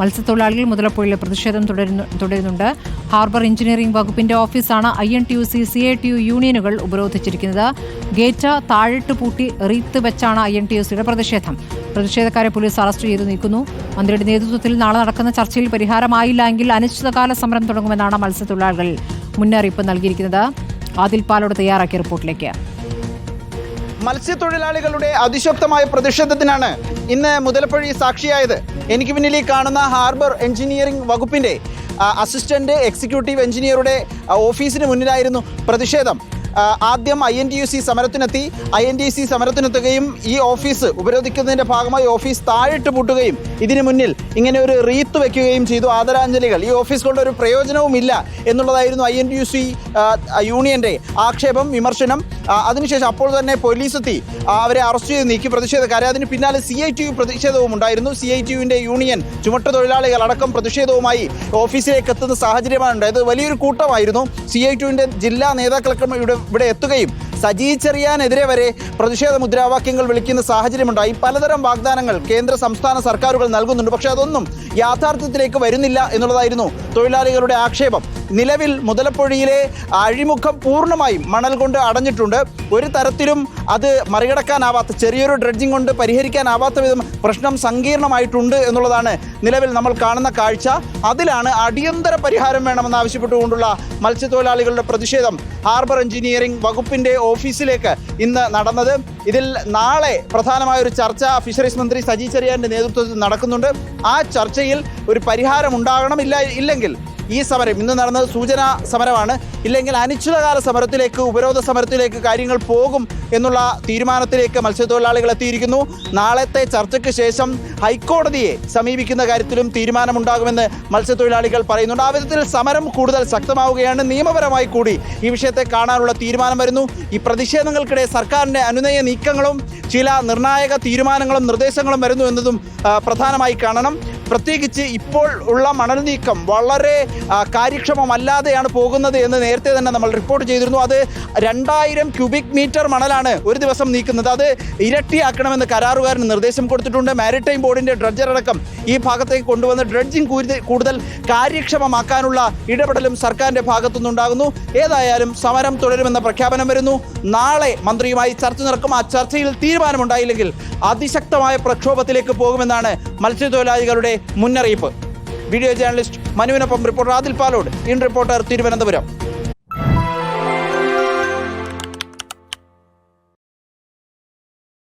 മത്സ്യത്തൊഴിലാളികൾ മുതലപ്പുഴയിലെ പ്രതിഷേധം തുടരുന്നുണ്ട്. ഹാർബർ എഞ്ചിനീയറിംഗ് വകുപ്പിന്റെ ഓഫീസാണ് I N T U C C I T U യൂണിയനുകൾ ഉപരോധിച്ചിരിക്കുന്നത്. ഗേറ്റ താഴിട്ട് പൂട്ടി റീത്ത് വെച്ചാണ് ഐ എൻ ടി യു സിയുടെ പ്രതിഷേധം. പ്രതിഷേധക്കാരെ പോലീസ് അറസ്റ്റ് ചെയ്തു നീക്കുന്നു. മന്ത്രിയുടെ നേതൃത്വത്തിൽ നാളെ നടക്കുന്ന ചർച്ചയിൽ പരിഹാരമായില്ല എങ്കിൽ അനിശ്ചിതകാല സമരം തുടങ്ങുമെന്നാണ് മത്സ്യത്തൊഴിലാളികൾ മുന്നറിയിപ്പ് നൽകിയിരിക്കുന്നത്. ആദിൽ പാലോട് തയ്യാറാക്കിയ റിപ്പോർട്ടിലേക്ക്. മത്സ്യത്തൊഴിലാളികളുടെ അതിശക്തമായ പ്രതിഷേധത്തിനാണ് ഇന്ന് മുതലപ്പഴി സാക്ഷിയായത്. എനിക്ക് പിന്നിൽ കാണുന്ന ഹാർബർ എഞ്ചിനീയറിംഗ് വകുപ്പിന്റെ അസിസ്റ്റന്റ് എക്സിക്യൂട്ടീവ് എഞ്ചിനീയറുടെ ഓഫീസിന് മുന്നിലായിരുന്നു പ്രതിഷേധം. ആദ്യം I N T U C സമരത്തിനെത്തി. I N T U C സമരത്തിനെത്തുകയും ഈ ഓഫീസ് ഉപരോധിക്കുന്നതിന്റെ ഭാഗമായി ഓഫീസ് താഴിട്ട് പൂട്ടുകയും ഇതിനു മുന്നിൽ ഇങ്ങനെ ഒരു റീത്ത് വെക്കുകയും ചെയ്തു. ആദരാഞ്ജലികൾ. ഈ ഓഫീസ് കൊണ്ട് ഒരു പ്രയോജനവുമില്ല എന്നുള്ളതായിരുന്നു I N T U C യൂണിയന്റെ ആക്ഷേപം വിമർശനം. അതിനുശേഷം അപ്പോൾ തന്നെ പോലീസ് എത്തി അവരെ അറസ്റ്റ് ചെയ്ത് നീക്കി പ്രതിഷേധക്കാരെ. അതിന് പിന്നാലെ സി ഐ ടി യു പ്രതിഷേധവും ഉണ്ടായിരുന്നു. സി ഐ ടി യുവിന്റെ യൂണിയൻ ചുമട്ട തൊഴിലാളികൾ അടക്കം പ്രതിഷേധവുമായി ഓഫീസിലേക്ക് എത്തുന്ന സാഹചര്യമാണ് ഉണ്ടായത്. വലിയൊരു കൂട്ടമായിരുന്നു. സി ഐ ടി യുവിന്റെ ജില്ലാ നേതാക്കളൊക്കെ ഇവിടെ ഇവിടെ എത്തുകയും സജി ചെറിയാനെതിരെ വരെ പ്രതിഷേധ മുദ്രാവാക്യങ്ങൾ വിളിക്കുന്ന സാഹചര്യമുണ്ടായി. പലതരം വാഗ്ദാനങ്ങൾ കേന്ദ്ര സംസ്ഥാന സർക്കാരുകൾ നൽകുന്നുണ്ട്. പക്ഷേ അതൊന്നും യാഥാർത്ഥ്യത്തിലേക്ക് വരുന്നില്ല എന്നുള്ളതായിരുന്നു തൊഴിലാളികളുടെ ആക്ഷേപം. നിലവിൽ മുതലപ്പൊഴിയിലെ അഴിമുഖം പൂർണമായും മണൽ കൊണ്ട് അടഞ്ഞിട്ടുണ്ട്. ഒരു തരത്തിലും അത് മറികടക്കാനാവാത്ത ചെറിയൊരു ഡ്രഡ്ജിങ് കൊണ്ട് പരിഹരിക്കാനാവാത്ത വിധം പ്രശ്നം സങ്കീർണമായിട്ടുണ്ട് എന്നുള്ളതാണ് നിലവിൽ നമ്മൾ കാണുന്ന കാഴ്ച. അതിലാണ് അടിയന്തര പരിഹാരം വേണമെന്ന് ആവശ്യപ്പെട്ടുകൊണ്ടുള്ള മത്സ്യത്തൊഴിലാളികളുടെ പ്രതിഷേധം. ഹാർബർ എഞ്ചിനീയറിംഗ് വകുപ്പിന്റെ ഓഫീസിലേക്ക് ഇന്ന് നടന്നത്. ഇതിൽ നാളെ പ്രധാനമായ ഒരു ചർച്ച ഫിഷറീസ് മന്ത്രി സജി ചെറിയാന്റെ നേതൃത്വത്തിൽ നടക്കുന്നുണ്ട്. ആ ചർച്ചയിൽ ഒരു പരിഹാരം ഉണ്ടാകണം ഇല്ല ഇല്ലെങ്കിൽ ഈ സമരം. ഇന്ന് നടന്നത് സൂചനാ സമരമാണ്. ഇല്ലെങ്കിൽ അനിശ്ചിതകാല സമരത്തിലേക്ക് ഉപരോധ സമരത്തിലേക്ക് കാര്യങ്ങൾ പോകും എന്നുള്ള തീരുമാനത്തിലേക്ക് മത്സ്യത്തൊഴിലാളികൾ എത്തിയിരിക്കുന്നു. നാളത്തെ ചർച്ചയ്ക്ക് ശേഷം ഹൈക്കോടതിയെ സമീപിക്കുന്ന കാര്യത്തിലും തീരുമാനമുണ്ടാകുമെന്ന് മത്സ്യത്തൊഴിലാളികൾ പറയുന്നുണ്ട്. ആ വിധത്തിൽ സമരം കൂടുതൽ ശക്തമാവുകയാണ്. നിയമപരമായി കൂടി ഈ വിഷയത്തെ കാണാനുള്ള തീരുമാനം വരുന്നു. ഈ പ്രതിഷേധങ്ങൾക്കിടെ സർക്കാരിന്റെ അനുനയ നീക്കങ്ങളും ചില നിർണായക തീരുമാനങ്ങളും നിർദ്ദേശങ്ങളും വരുന്നു എന്നതും പ്രധാനമായി കാണണം. പ്രത്യേകിച്ച് ഇപ്പോൾ ഉള്ള മണൽ നീക്കം വളരെ കാര്യക്ഷമമല്ലാതെയാണ് പോകുന്നത് എന്ന് നേരത്തെ തന്നെ നമ്മൾ റിപ്പോർട്ട് ചെയ്തിരുന്നു. അത് രണ്ടായിരം ക്യൂബിക് മീറ്റർ മണലാണ് ഒരു ദിവസം നീക്കുന്നത്. അത് ഇരട്ടിയാക്കണമെന്ന് കരാറുകാരന് നിർദ്ദേശം കൊടുത്തിട്ടുണ്ട്. മാരിടൈം ബോർഡിന്റെ ഡ്രഡ്ജർ അടക്കം ഈ ഭാഗത്തേക്ക് കൊണ്ടുവന്ന് ഡ്രഡ്ജിംഗ് കൂടുതൽ കാര്യക്ഷമമാക്കാനുള്ള ഇടപെടലും സർക്കാരിന്റെ ഭാഗത്തുനിന്നുണ്ടാകുന്നു. ഏതായാലും സമരം തുടരുമെന്ന പ്രഖ്യാപനം വരുന്നു. നാളെ മന്ത്രിയുമായി ചർച്ച നടക്കും. ആ ചർച്ചയിൽ തീരുമാനമുണ്ടായില്ലെങ്കിൽ അതിശക്തമായ പ്രക്ഷോഭത്തിലേക്ക് പോകുമെന്നാണ് മത്സ്യത്തൊഴിലാളികളുടെ മുന്നറിയിപ്പ്. Video journalist മനുവിനൊപ്പം reporter Adil Palode. In reporter Thiruvananthapuram.